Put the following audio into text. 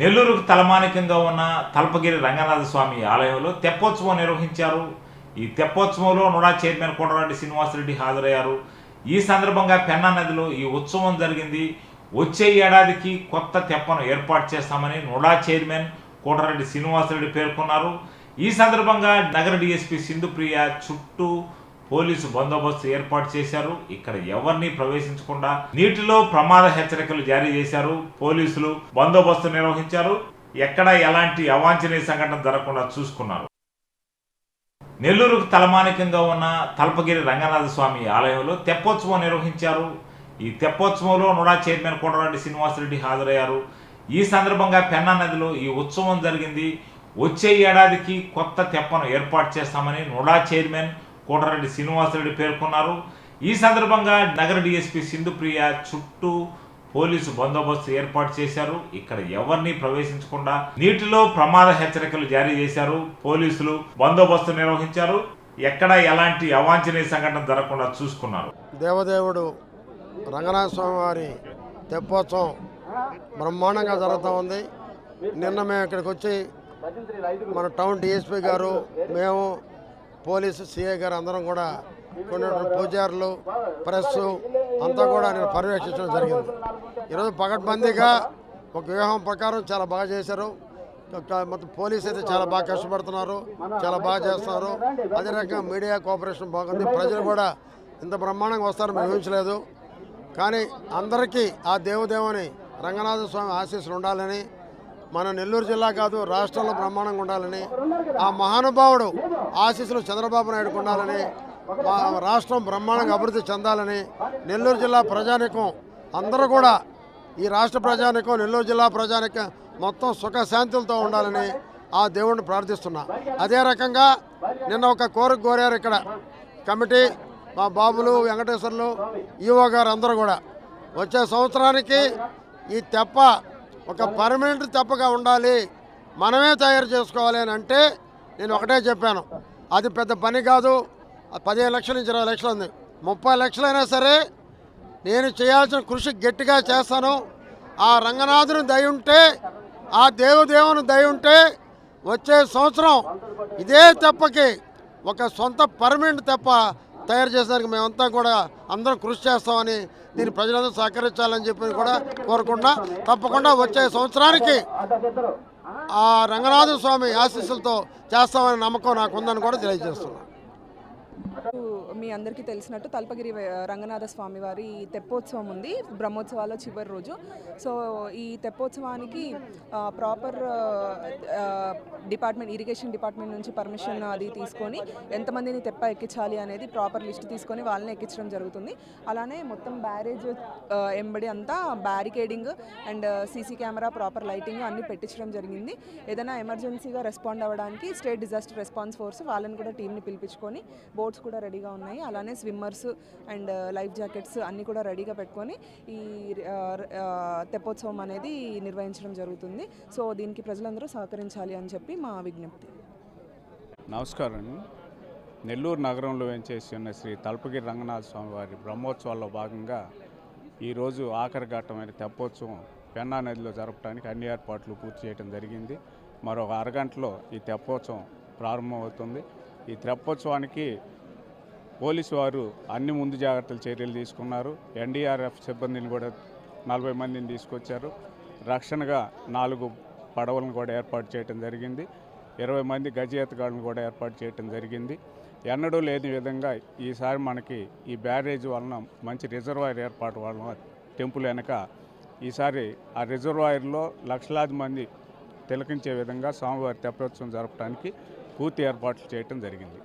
నెల్లూరుకు తలమానికంగా ఉన్న తలపగిరి రంగనాథ స్వామి ఆలయంలో తెప్పోత్సవం నిర్వహించారు. ఈ తెప్పోత్సవంలో నుడా చైర్మన్ కోటరెడ్డి శ్రీనివాసరెడ్డి హాజరయ్యారు. ఈ సందర్భంగా పెన్నా నదిలో ఈ ఉత్సవం జరిగింది. వచ్చే ఏడాదికి కొత్త తెప్పను ఏర్పాటు చేస్తామని నుడా చైర్మన్ కోటరెడ్డి శ్రీనివాసరెడ్డి పేర్కొన్నారు. ఈ సందర్భంగా నగర డీఎస్పీ సింధుప్రియ చుట్టూ పోలీసు బందోబస్తు ఏర్పాటు చేశారు. ఇక్కడ ఎవరిని ప్రవేశించకుండా నీటిలో ప్రమాద హెచ్చరికలు జారీ చేశారు. పోలీసులు బందోబస్తు నిర్వహించారు. ఎక్కడ ఎలాంటి అవాంఛనీయ సంఘటన జరగకుండా చూసుకున్నారు. నెల్లూరుకు తలమానికంగా ఉన్న తలపగిరి రంగనాథ స్వామి ఆలయంలో తెప్పోత్సవం నిర్వహించారు. ఈ తెప్పోత్సవంలో నుడా చైర్మన్ కోటరెడ్డి శ్రీనివాసరెడ్డి హాజరయ్యారు. ఈ సందర్భంగా పెన్నా నదిలో ఈ ఉత్సవం జరిగింది. వచ్చే ఏడాదికి కొత్త తెప్పను ఏర్పాటు చేస్తామని నుడా చైర్మన్ కోటరెడ్డి శ్రీనివాసరెడ్డి పేర్కొన్నారు. ఈ సందర్భంగా నగర డిఎస్పీ సింధుప్రియ చుట్టూ పోలీసు బందోబస్తు ఏర్పాటు చేశారు. ఇక్కడ ఎవరిని ప్రవేశించకుండా నీటిలో ప్రమాద హెచ్చరికలు జారీ చేశారు. పోలీసులు బందోబస్తు నిర్వహించారు. ఎక్కడ ఎలాంటి అవాంఛనీయ సంఘటన జరగకుండా చూసుకున్నారు. దేవదేవుడు రంగనాథ స్వామి వారి తెప్పోత్సవం బ్రహ్మాండంగా జరుగుతూ ఉంది. నిన్న మేము ఇక్కడికి వచ్చి మన టౌన్ డిఎస్పీ గారు మేము పోలీసు సిఐ గారు అందరం కూడా కొన్ని పూజారులు ప్రెస్ అంతా కూడా నేను పర్యవేక్షించడం జరిగింది. ఈరోజు పగడ్బందీగా ఒక వ్యూహం ప్రకారం చాలా బాగా చేశారు. మొత్తం పోలీస్ అయితే చాలా బాగా కష్టపడుతున్నారు చాలా బాగా చేస్తున్నారు. అదే రకంగా మీడియా కోఆపరేషన్ బాగుంది. ప్రజలు కూడా ఇంత బ్రహ్మాండంగా వస్తారని మేము ఊహించలేదు. కానీ అందరికీ ఆ దేవదేవుని రంగనాథ స్వామి ఆశీస్సులు ఉండాలని మన నెల్లూరు జిల్లా కాదు రాష్ట్రంలో బ్రహ్మాండంగా ఉండాలని ఆ మహానుభావుడు ఆశీస్సులు చంద్రబాబు నాయుడుకు ఉండాలని రాష్ట్రం బ్రహ్మాండంగా అభివృద్ధి చెందాలని నెల్లూరు జిల్లా ప్రజానికం అందరూ కూడా ఈ రాష్ట్ర ప్రజానికం నెల్లూరు జిల్లా ప్రజానికం మొత్తం సుఖశాంతులతో ఉండాలని ఆ దేవుణ్ణి ప్రార్థిస్తున్నా. అదే రకంగా నిన్న ఒక కోరిక కోరారు ఇక్కడ కమిటీ మా బాబులు వెంకటేశ్వర్లు ఈవో గారు అందరూ కూడా. వచ్చే సంవత్సరానికి ఈ తెప్ప ఒక పర్మనెంట్ తెప్పగా ఉండాలి. మనమే తయారు చేసుకోవాలి అని అంటే నేను ఒకటే చెప్పాను. అది పెద్ద పని కాదు. పదిహేను లక్షల నుంచి ఇరవై లక్షలు ఉంది. ముప్పై లక్షలైనా సరే నేను చేయాల్సిన కృషి గట్టిగా చేస్తాను. ఆ రంగనాథుని దయ ఉంటే ఆ దేవదేవుని దయ ఉంటే వచ్చే సంవత్సరం ఇదే తెప్పకి ఒక సొంత పర్మనెంట్ తెప్ప తయారు చేసేందుకు మేమంతా కూడా అందరం కృషి చేస్తామని దీన్ని ప్రజలందరూ సహకరించాలని చెప్పి కూడా కోరకుండా తప్పకుండా వచ్చే సంవత్సరానికి ఆ రంగనాథ స్వామి ఆశీస్సులతో చేస్తామనే నమ్మకం నాకు ఉందని కూడా తెలియజేస్తున్నాను. మీ అందరికీ తెలిసినట్టు తల్పగిరి రంగనాథ స్వామి వారి తెప్పోత్సవం ఉంది బ్రహ్మోత్సవాల చివరి రోజు. సో ఈ తెప్పోత్సవానికి ప్రాపర్ డిపార్ట్మెంట్ ఇరిగేషన్ డిపార్ట్మెంట్ నుంచి పర్మిషన్ అది తీసుకొని ఎంతమందిని తెప్ప ఎక్కించాలి అనేది ప్రాపర్ లిస్ట్ తీసుకొని వాళ్ళని ఎక్కించడం జరుగుతుంది. అలానే మొత్తం బ్యారేజ్ ఎంబడి అంతా barricading and CC camera proper lighting అన్ని పెట్టించడం జరిగింది. ఏదైనా ఎమర్జెన్సీగా రెస్పాండ్ అవ్వడానికి స్టేట్ డిజాస్టర్ రెస్పాన్స్ ఫోర్స్ వాళ్ళని కూడా టీంని పిలిపించుకొని బోట్స్ కూడా రెడీగా ఉన్నాయి. అలానే swimmers and uh, life jackets అన్నీ కూడా రెడీగా పెట్టుకొని ఈ తెప్పోత్సవం అనేది నిర్వహించడం జరుగుతుంది. సో దీనికి ప్రజలందరూ సహకరించాలి అని చెప్పి మా విజ్ఞప్తి. నమస్కారం నెల్లూరు నగరంలో వేంచేసి ఉన్న శ్రీ తలపగిరి రంగనాథ స్వామి వారి బ్రహ్మోత్సవాల్లో భాగంగా ఈరోజు ఆఖరి ఘట్టమైన తెప్పోత్సవం పెన్నా నదిలో జరపడానికి అన్ని ఏర్పాట్లు పూర్తి చేయడం జరిగింది. మరో అరగంటలో ఈ తెప్పోత్సవం ప్రారంభమవుతుంది. ఈ తెప్పోత్సవానికి పోలీసు వారు అన్ని ముందు జాగ్రత్తలు చర్యలు తీసుకున్నారు. ఎన్డీఆర్ఎఫ్ సిబ్బందిని కూడా నలభై మందిని తీసుకొచ్చారు. రక్షణగా నాలుగు పడవలను కూడా ఏర్పాటు చేయడం జరిగింది. ఇరవై మంది గజేతగాళ్ళను కూడా ఏర్పాటు చేయడం జరిగింది. ఎన్నడూ లేని విధంగా ఈసారి మనకి ఈ బ్యారేజ్ వలన మంచి రిజర్వాయర్ ఏర్పాటు వలన టెంపుల్ వెనక ఈసారి ఆ రిజర్వాయర్లో లక్షలాది మంది తిలకించే విధంగా స్వామివారి తెప్పోత్సవం జరపడానికి పూర్తి ఏర్పాట్లు చేయటం జరిగింది.